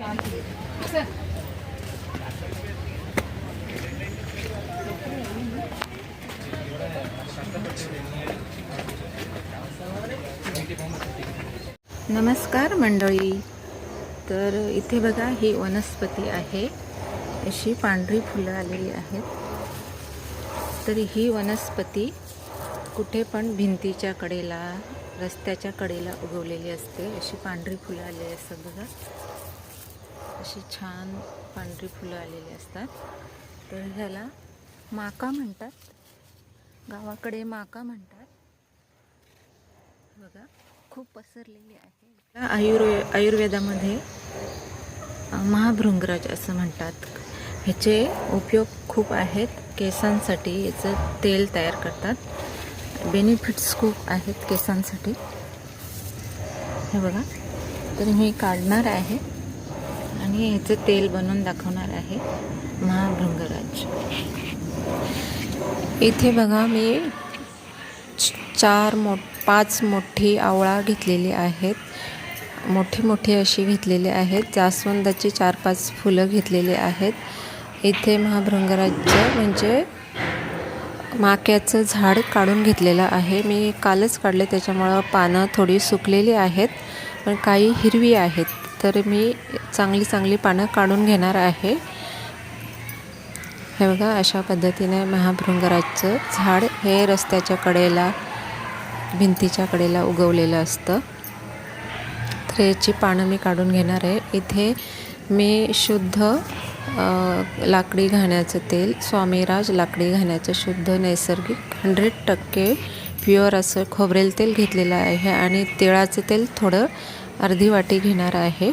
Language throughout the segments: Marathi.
नमस्कार मंडळी. तर इथे बघा ही वनस्पती आहे. अशी पांढरी फुलं आलेली आहेत. तर ही वनस्पती कुठे पण भिंतीच्या कडेला रस्त्याच्या कडेला उगवलेली असते. अशी पांढरी फुलं आलेली असतात बघा. अशी छान पांढरी फुलं आलेली असतात. तर ह्याला माका म्हणतात. गावाकडे माका म्हणतात. बघा खूप पसरलेली आहे. आयुर्वे आयुर्वेदामध्ये महाभृंगराज असं म्हणतात. ह्याचे उपयोग खूप आहेत. केसांसाठी याचं तेल तयार करतात. बेनिफिट्स खूप आहेत केसांसाठी. हे बघा तर मी काढणार आहे. आणि ह्याचं तेल बनवून दाखवणार आहे महाभृंगराज. इथे बघा मी चार मो पाच मोठी आवळा घेतलेली आहेत. मोठी मोठी अशी घेतलेली आहेत. जास्वंदाची चार पाच फुलं घेतलेली आहेत. इथे महाभृंगराजचं म्हणजे माक्याचं झाड काढून घेतलेलं आहे. मी कालच काढले त्याच्यामुळं पानं थोडी सुकलेली आहेत पण काही हिरवी आहेत. तर मी चांगली चांगली पानं काढून घेणार आहे. हे बघा अशा पद्धतीने महाभृंगराजचं झाड हे रस्त्याच्या कडेला भिंतीच्या कडेला उगवलेलं असतं. तर याची पानं मी काढून घेणार आहे. इथे मी शुद्ध लाकडी घाण्याचं तेल स्वामीराज लाकडी घाण्याचं शुद्ध नैसर्गिक हंड्रेड टक्के प्युअर असं खोबरेल तेल घेतलेलं आहे. आणि तिळाचं तेल थोडं अर्धी वाटी घेणार आहे.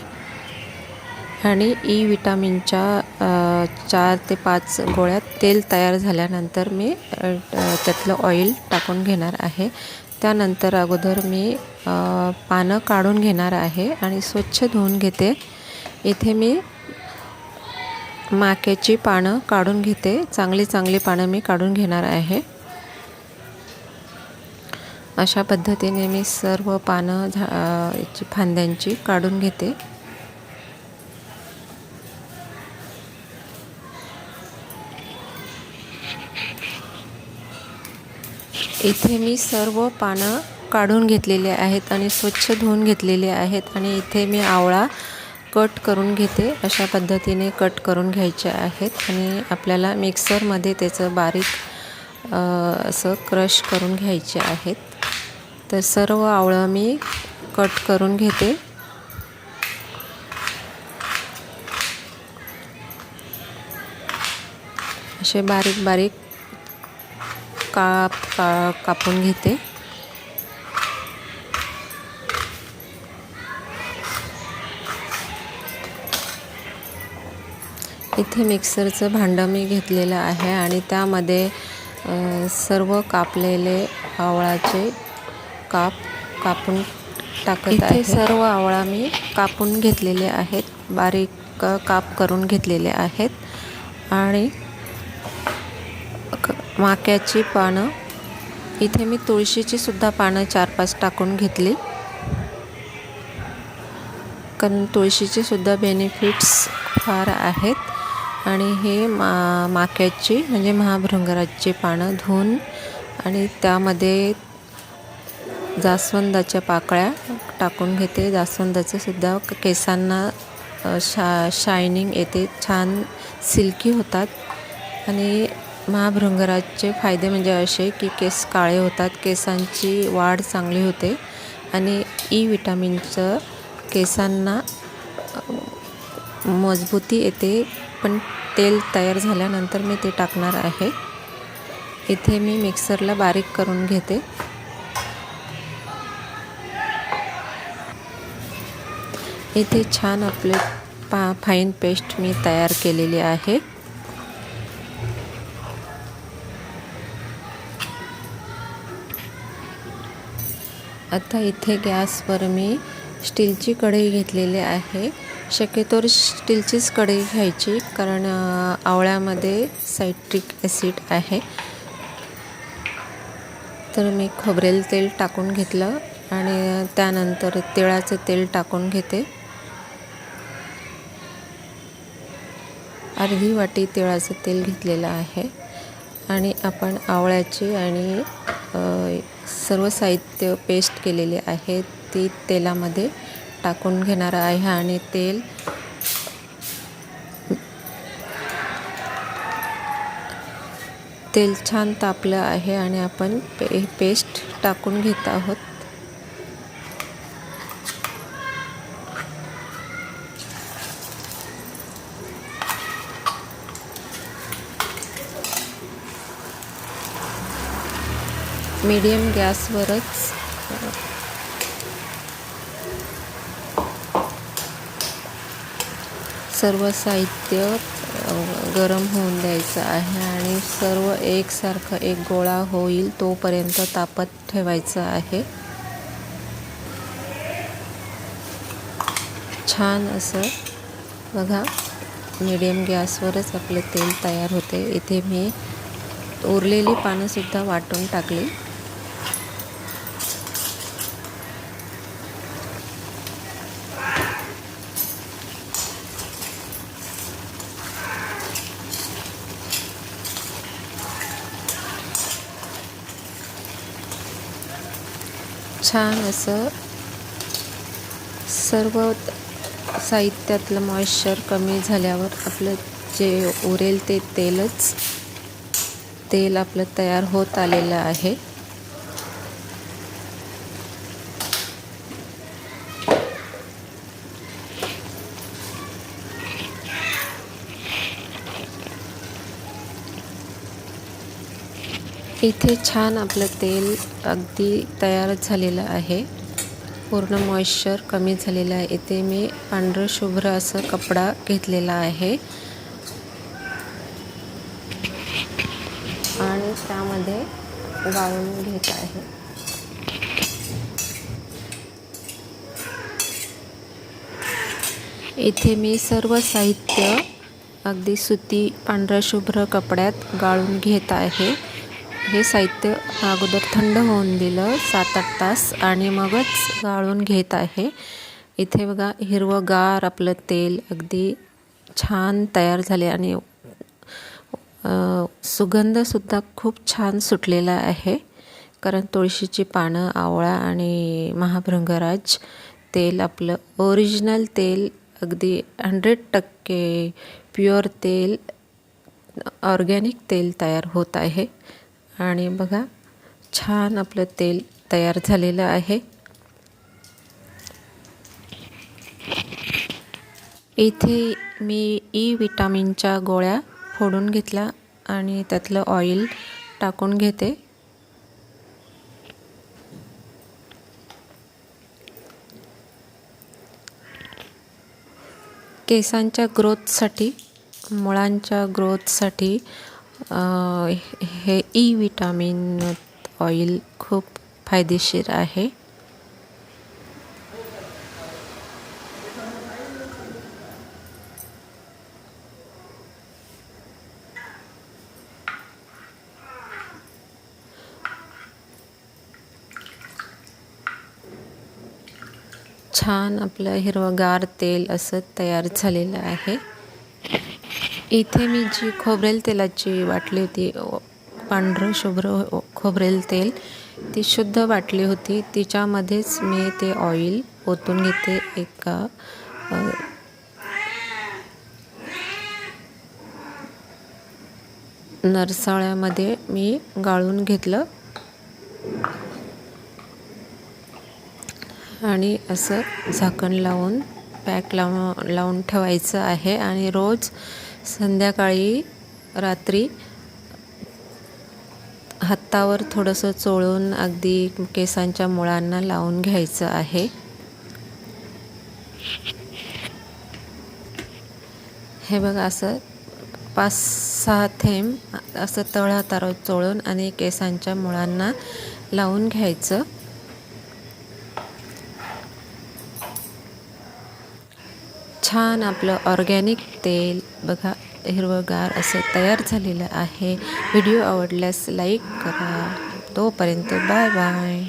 आणि ई विटामिनच्या चार ते पाच गोळ्यात तेल तयार झाल्यानंतर मी त्यातलं ऑइल टाकून घेणार आहे. त्यानंतर अगोदर मी पानं काढून घेणार आहे आणि स्वच्छ धुवून घेते. इथे मी माक्याची पानं काढून घेते. चांगली चांगली पानं मी काढून घेणार आहे. अशा पद्धतीने मी सर्व पानं झा याची फांद्यांची काढून घेते. इथे मी सर्व पानं काढून घेतलेले आहेत आणि स्वच्छ धुवून घेतलेले आहेत आणि इथे मी आवळा कट करून घेते. अशा पद्धतीने कट करून घ्यायचे आहेत आणि आपल्याला मिक्सरमध्ये त्याचं बारीक असं क्रश करून घ्यायचे आहेत. तर सर्व आवळं मी कट करून घेते. असे बारीक बारीक काप का कापून घेते. इथे मिक्सरचं भांडं मी घेतलेलं आहे आणि त्यामध्ये सर्व कापलेले आवळाचे काप कापून टाकत इथे सर्व आवळा मी कापून घेतलेले आहेत. बारीक काप करून घेतलेले आहेत. आणि माक्याची पानं इथे मी तुळशीची सुद्धा पानं चार पाच टाकून घेतली. कारण तुळशीचे सुद्धा बेनिफिट्स फार आहेत. आणि हे मा माक्याची म्हणजे महाभृंगराजची पानं धुवून आणि त्यामध्ये जास्वंदाच्या पाकळ्या टाकून घेते. जास्वंदाचं सुद्धा केसांना शा शायनिंग येते. छान सिल्की होतात. आणि महाभृंगराजचे फायदे म्हणजे असे की केस काळे होतात. केसांची वाढ चांगली होते. आणि e ई विटामिनचं केसांना मजबूती येते. पण तेल तयार झाल्यानंतर मी ते टाकणार आहे. इथे मी मिक्सरला बारीक करून घेते. इथे छान आपले पा फाईन पेस्ट मी तयार केलेली आहे. आता इथे गॅसवर मी स्टीलची कढई घेतलेली आहे. शक्यतोवर स्टीलचीच कढई घ्यायची कारण आवळ्यामध्ये सायट्रिक ॲसिड आहे. तर मी खोबरेल तेल टाकून घेतलं आणि त्यानंतर तिळाचं तेल टाकून घेते. अर्धी वाटी तिळाचं तेल घेतलेलं आहे. आणि आपण आवळ्याची आणि सर्व साहित्य पेस्ट केलेले आहे. ती तेलामध्ये टाकून घेणार आहे आणि तेल तेल छान तापलं आहे आणि आपण पे पेस्ट टाकून घेत आहोत. मीडियम गॅसवरच. सर्व साहित्य गरम होऊन द्यायचं आहे आणि सर्व एकसारखं एक गोळा होईल तोपर्यंत तापत ठेवायचं आहे. छान असं बघा मीडियम गॅसवरच आपलं तेल तयार होते. इथे मी उरलेली पानंसुद्धा वाटून टाकली. छान असं सर्व साहित्यातलं मॉइश्चर कमी झाल्यावर आपलं जे उरेल ते तेलच तेल आपलं तयार होत आलेलं आहे. इथे छान आपलं तेल अगदी तयार झालेलं आहे. पूर्ण मॉइश्चर कमी झालेलं आहे. इथे मी पांढरं शुभ्र असं कपडा घेतलेला आहे. आणि त्यामध्ये गाळून घेत आहे. इथे मी सर्व साहित्य अगदी सुती पांढऱ्या शुभ्र कपड्यात गाळून घेत आहे. हे साहित्य अगोदर थंड होऊन दिलं सात आठ तास आणि मगच गाळून घेत आहे. इथे बघा हिरवंगार आपलं तेल अगदी छान तयार झाले आणि सुगंधसुद्धा खूप छान सुटलेला आहे. कारण तुळशीची पानं आवळा आणि महाभृंगराज तेल आपलं ओरिजिनल तेल अगदी हंड्रेड टक्के प्युअर तेल ऑर्गॅनिक तेल तयार होत आहे. आणि बघा छान आपलं तेल तयार झालेलं आहे. इथे मी ई विटामिनच्या गोळ्या फोडून घेतल्या आणि त्यातलं ऑइल टाकून घेते. केसांच्या ग्रोथसाठी मुळांच्या ग्रोथसाठी हे ई विटामिन ऑइल खूप फायदेशीर आहे. छान आपलं हिरवंगार तेल असं तयार झालेलं आहे. इथे मी जी खोबरेल तेलाची वाटली होती पांढरं शुभ्र हो, खोबरेल तेल ती शुद्ध वाटली होती. तिच्यामध्येच मी ते ऑइल ओतून घेते एका नरसाळ्यामध्ये मी गाळून घेतलं. आणि असं झाकण लावून पॅक लावून लावून ठेवायचं आहे. आणि रोज संध्याकाळी रात्री हातावर थोडंसं चोळून अगदी केसांच्या मुळांना लावून घ्यायचं आहे. हे बघा असं पाच सहा थेंब असं तळहातावर चोळून आणि केसांच्या मुळांना लावून घ्यायचं. छान आपलं ऑर्गॅनिक तेल बघा हिरवंगार असं तयार झालेलं आहे. व्हिडिओ आवडल्यास लाईक करा. तोपर्यंत बाय बाय.